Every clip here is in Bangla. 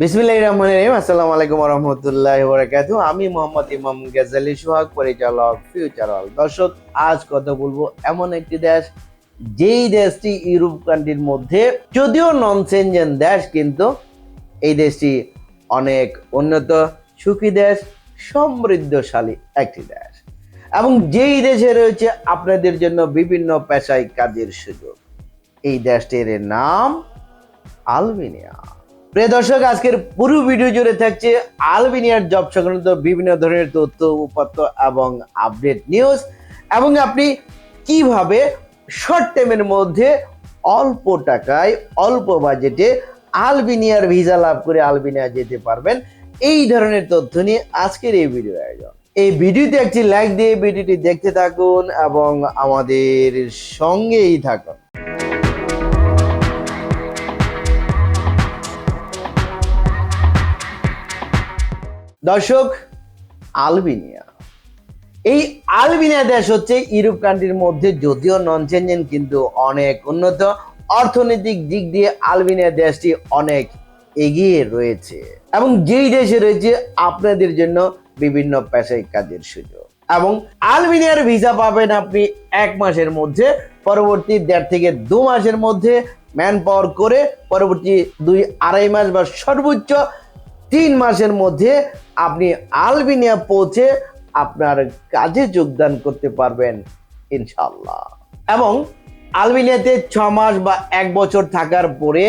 বিসমিল্লাহির রহমানির রহিম। আসসালামু আলাইকুম রহমতুল্লাহ বরাকাতু আমি মোহাম্মদ ইমাম গাজালি সোহাগ, পরিচালক ফিউচারাল দর্শক, আজ কথা বলব এমন একটি দেশ, যেই দেশটি ইউরোপ কান্ট্রির মধ্যে যদিও নন সেনজেন দেশ, কিন্তু এই দেশটি অনেক উন্নত, সুখী দেশ, সমৃদ্ধশালী একটি দেশ। এবং যেই দেশে রয়েছে, আপনাদের জন্য বিভিন্ন পেশায় কাজের সুযোগ। এই দেশটির নাম আলবেনিয়া। প্রিয় দর্শক, আজকের পুরো ভিডিও জুড়ে থাকছে আলবেনিয়ার জব সংক্রান্ত বিভিন্ন ধরনের তথ্য, উপাত্ত এবং আপডেট নিউজ। এবং আপনি কীভাবে শর্ট টাইমের মধ্যে অল্প টাকায়, অল্প বাজেটে আলবেনিয়ার ভিসা লাভ করে আলবেনিয়া যেতে পারবেন? এই ধরনের তথ্য নিয়ে আজকের এই ভিডিও আয়োজন। এই ভিডিওতে একটি লাইক দিয়ে ভিডিওটি দেখতে থাকুন এবং আমাদের সঙ্গেই থাকুন। দর্শক, আলবেনিয়া। এই আলবেনিয়া দেশ হচ্ছে ইউরোপ কান্ট্রির মধ্যে যদিও নন চেঞ্জেন কিন্তু অনেক উন্নত। অর্থনৈতিক দিক দিয়ে আলবেনিয়া দেশটি অনেক এগিয়ে রয়েছে এবং যেই দেশে রয়েছে আপনাদের জন্য বিভিন্ন পেশায় কাজের সুযোগ। এবং আলবেনিয়ার ভিসা পাবেন আপনি এক মাসের মধ্যে, পরবর্তী দেড় থেকে দু মাসের মধ্যে ম্যান পাওয়ার করে পরবর্তী দুই আড়াই মাস বা সর্বোচ্চ তিন মাসের মধ্যে আপনি আলবেনিয়া পৌঁছে আপনার কাজে যোগদান করতে পারবেন ইনশাল্লাহ এবং আলবেনিয়াতে ছ মাস বা এক বছর থাকার পরে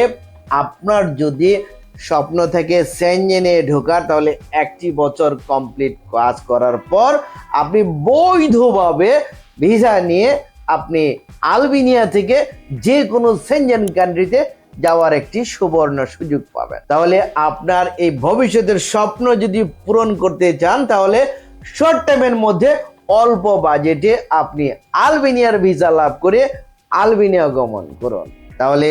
আপনার যদি স্বপ্ন থেকে সেনজেনে ঢোকার, তাহলে একটি বছর কমপ্লিট কাজ করার পর আপনি বৈধভাবে ভিসা নিয়ে আপনি আলবেনিয়া থেকে যে কোনো সেনজেন কান্ট্রিতে যাওয়ার একটি সুবর্ণ সুযোগ পাবেন। তাহলে আপনার এই ভবিষ্যতের স্বপ্ন যদি পূরণ করতে চান, তাহলে শর্ট টাইমের মধ্যে অল্প বাজেটে আপনি আলবেনিয়ার ভিসা লাভ করে আলবেনিয়া গমন করুন। তাহলে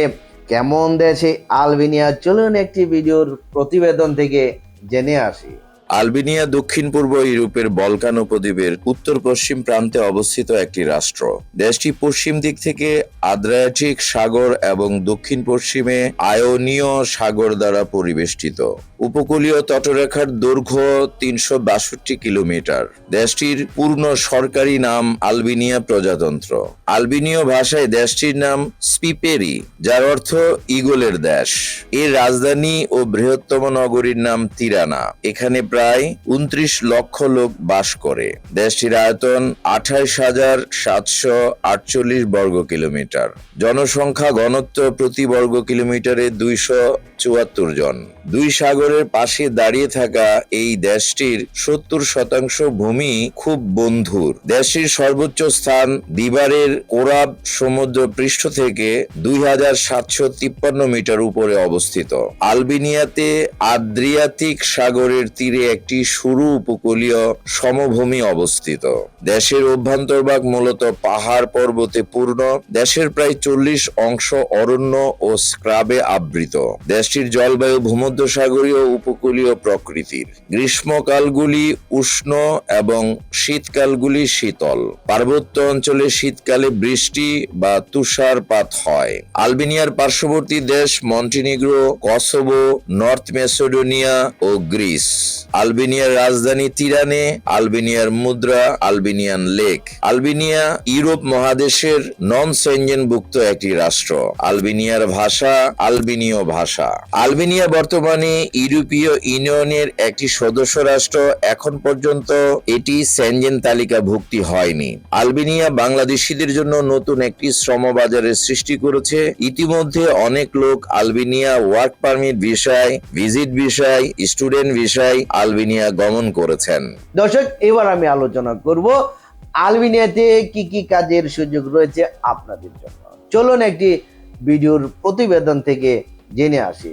কেমন দেশে আলবেনিয়া? চলুন একটি ভিডিওর প্রতিবেদন থেকে জেনে আসি। আলবেনিয়া, দক্ষিণ পূর্ব ইউরোপের বলকান উপদ্বীপের উত্তর পশ্চিম প্রান্তে অবস্থিত একটি রাষ্ট্র। দেশটি পশ্চিম দিক থেকে আদ্রিয়াটিক সাগর এবং দক্ষিণ পশ্চিমে আয়োনীয় সাগর দ্বারা পরিবেষ্টিত। উপকূলীয় তটরেখার দৈর্ঘ্য তিনশো বাষট্টি কিলোমিটার। দেশটির পূর্ণ সরকারি নাম আলবেনিয়া প্রজাতন্ত্র। আলবেনীয় ভাষায় দেশটির নাম স্পিপেরি, যার অর্থ ইগলের দেশ। এর রাজধানী ও বৃহত্তম নগরীর নাম তিরানা। এখানে প্রায় উনত্রিশ লক্ষ লোক বাস করে। দেশটির আয়তন আঠাইশ হাজার সাতশো আটচল্লিশ বর্গ কিলোমিটার। জনসংখ্যা ঘনত্ব প্রতি বর্গ কিলোমিটারে দুইশো চুয়াত্তর জন। দুই সাগরের পাশে দাঁড়িয়ে থাকা এই দেশটির সত্তর শতাংশ ভূমি খুব বন্ধুর। দেশটির সর্বোচ্চ স্থান দিবারের কোরাব সমুদ্র পৃষ্ঠ থেকে দুই হাজার সাতশো তিপ্পান্ন মিটার উপরে অবস্থিত। আলবেনিয়াতে আদ্রিয়াতিক সাগরের তীরে একটি সরু উপকূলীয় সমভূমি অবস্থিত। দেশের অভ্যন্তরভাগ মূলত পাহাড় পর্বতে পূর্ণ। দেশের প্রায় চল্লিশ অংশ অরণ্য ও স্ক্রাবে আবৃত। দেশটির জলবায়ু ভূমধ্যসাগরীয় উপকূলীয় প্রকৃতির। গ্রীষ্মকালগুলি উষ্ণ এবং শীতকালগুলি শীতল। পার্বত্য অঞ্চলে শীতকালে বৃষ্টি বা তুষারপাত হয়। আলবেনিয়ার পার্শ্ববর্তী দেশ মন্টিনিগ্রো, কসোভো, নর্থ মেসোডোনিয়া ও গ্রিস। আলবেনিয়ার রাজধানী তিরানে আলবেনিয়ার মুদ্রা, আলবেনিয়ান লেক। আলবেনিয়া ইউরোপ মহাদেশের নন সেঞ্জেনভুক্ত একটি রাষ্ট্র। আলবেনিয়ার ভাষা আলবেনীয় ভাষা। আলবেনিয়া বর্তমানে ইউরোপীয় ইউনিয়নের একটি সদস্য রাষ্ট্র। এখন পর্যন্ত এটি সেনজেন তালিকাভুক্তি হয়নি। আলবেনিয়া বাংলাদেশিদের জন্য নতুন একটি শ্রম বাজারের সৃষ্টি করেছে। ইতিমধ্যে অনেক লোক আলবেনিয়া ওয়ার্ক পারমিট বিষয়, ভিজিট বিষয়, স্টুডেন্ট বিষয় আলবেনিয়া গমন করেছেন। দর্শক, এবার আমি আলোচনা করব আলবেনিয়াতে কি কি কাজের সুযোগ রয়েছে আপনাদের জন্য। চলুন একটি ভিডিওর প্রতিবেদন থেকে জেনে আসি।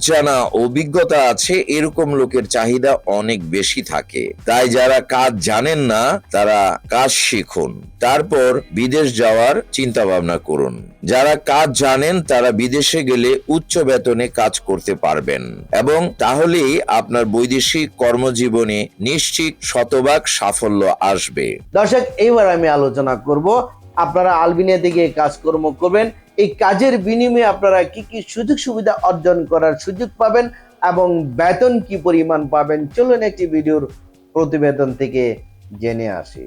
জানা অভিজ্ঞতা আছে, এরকম লোকের চাহিদা অনেক বেশি থাকে। তাই যারা কাজ জানেন না, তারা কাজ শিখুন। তারপর বিদেশ যাওয়ার চিন্তা ভাবনা করুন। যারা কাজ জানেন, তারা বিদেশে গেলে উচ্চ বেতনে কাজ করতে পারবেন। এবং তাহলেই আপনার বৈদেশিক কর্মজীবনে নিশ্চিত শতভাগ সাফল্য আসবে। দর্শক, এইবার আমি আলোচনা করব। আপনারা আলবিনিয়াতে গিয়ে কাজকর্ম করবেন এই কাজের বিনিময়ে আপনারা কি কি সুযোগ সুবিধা অর্জন করার সুযোগ পাবেন এবং বেতন কি পরিমাণ পাবেন? চলুন একটি ভিডিওর প্রতিবেদন থেকে জেনে আসি।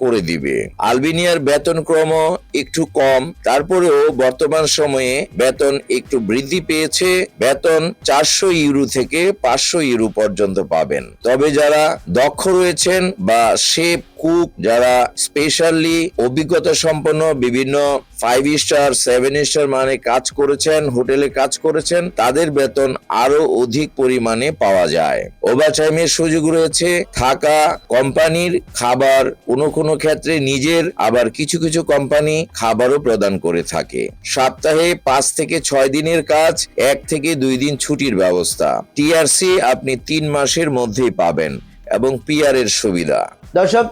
করে দিবে। আলবেনিয়ার বেতন ক্রম একটু কম, তারপরেও বর্তমান সময়ে বেতন একটু বৃদ্ধি পেয়েছে। বেতন চারশো ইউরো থেকে পাঁচশো ইউরো পর্যন্ত পাবেন। তবে যারা দক্ষ রয়েছেন বা শেফ কুক, যারা স্পেশালি অভিজ্ঞতা সম্পন্ন বিভিন্ন ফাইভ স্টার সেভেন স্টার মানে কাজ করেছেন, হোটেলে কাজ করেছেন, তাদের বেতন আরও অধিক পরিমাণে পাওয়া যায়। ওভারটাইমের সুযোগ রয়েছে, থাকা কোম্পানির খাবার কোনো কোনো ক্ষেত্রে নিজের আবার কিছু কিছু কোম্পানি খাবারও প্রদান করে থাকে। সপ্তাহে পাঁচ থেকে ছয় দিনের কাজ, এক থেকে দুই দিন ছুটির ব্যবস্থা। টিআরসি আপনি তিন মাসের মধ্যেই পাবেন এবং পিআর এর সুবিধা। দর্শক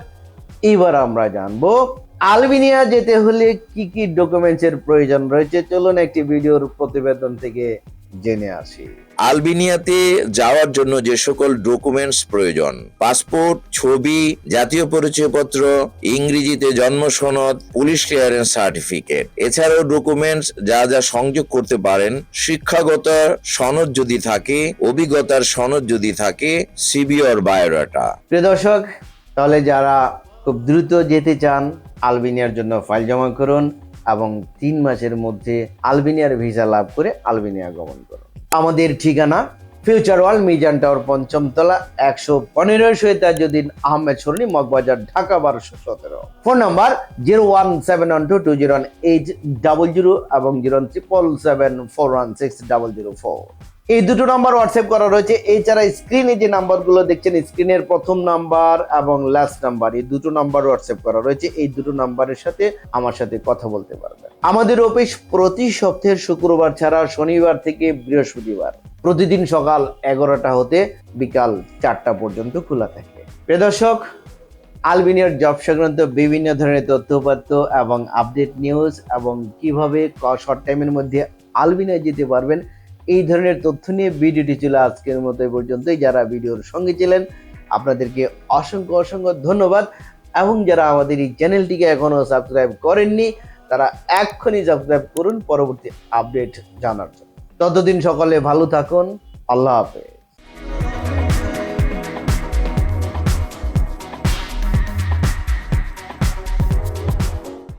এবার আমরা জানব আলবেনিয়া যেতে হলে কি কি ডকুমেন্টস এর প্রয়োজন রয়েছে? চলুন একটি ভিডিওর প্রতিবেদন থেকে জেনে আসি। আলবেনিয়াতে যাওয়ার জন্য যে সকল ডকুমেন্টস প্রয়োজন পাসপোর্ট ছবি জাতীয় পরিচয়পত্র ইংরেজিতে জন্ম সনদ পুলিশ ক্লিয়ারেন্স সার্টিফিকেট এছাড়াও ডকুমেন্টস যা যা সংযোগ করতে পারেন শিক্ষাগত সনদ যদি থাকে অভিজ্ঞতার সনদ যদি থাকে সিবি অর বায়োডাটা প্রিয় দর্শক তাহলে যারা খুব দ্রুত যেতে চান আলবেনিয়ার জন্য ফাইল জমা করুন এবং তিন মাসের মধ্যে আলবেনিয়ার ভিসা লাভ করে আলবেনিয়া গমন করুন। আমাদের ঠিকানা ফিউচার ওয়ার্ল্ড মিজান টাওয়ার পঞ্চম তলা একশো পনেরো সৈতাজুদ্দিন আহমেদ সরণি, মগবাজার, ঢাকা, বারোশো সতেরো। Phone number zero one seven one two two zero eight double zero এবং zero triple seven four one six double zero four. এই দুটো নাম্বার হোয়াটসঅ্যাপ করা রয়েছে। এছাড়া স্ক্রিনে যে নাম্বারগুলো দেখছেন স্ক্রিনের প্রথম নাম্বার এবং লাস্ট নাম্বার এই দুটো নাম্বার হোয়াটসঅ্যাপ করা রয়েছে। এই দুটো নাম্বারের সাথে আমার সাথে কথা বলতে পারবেন। আমাদের অফিস প্রতি সপ্তাহের শুক্রবার ছাড়া শনিবার থেকে বৃহস্পতিবার, প্রতিদিন সকাল এগারোটা হতে বিকাল চারটা পর্যন্ত খোলা থাকে। প্রিয় দর্শক আলবেনিয়ার জব সংক্রান্ত বিভিন্ন ধরনের তথ্যপাত্র এবং আপডেট নিউজ এবং কীভাবে শর্ট টাইমের মধ্যে আলবেনিয়া যেতে পারবেন এই ধরনের তথ্য নিয়ে ভিডিওটি ছিল আজকের মতো পর্যন্তই। যারা ভিডিওর সঙ্গে ছিলেন, আপনাদেরকে অসংখ্য অসংখ্য ধন্যবাদ। এবং যারা আমাদের এই চ্যানেলটিকে এখনও সাবস্ক্রাইব করেননি, তারা এক্ষুনি সাবস্ক্রাইব করুন, পরবর্তী আপডেট জানার জন্য। ততদিন সকলে ভালো থাকুন। আল্লাহ হাফেজ।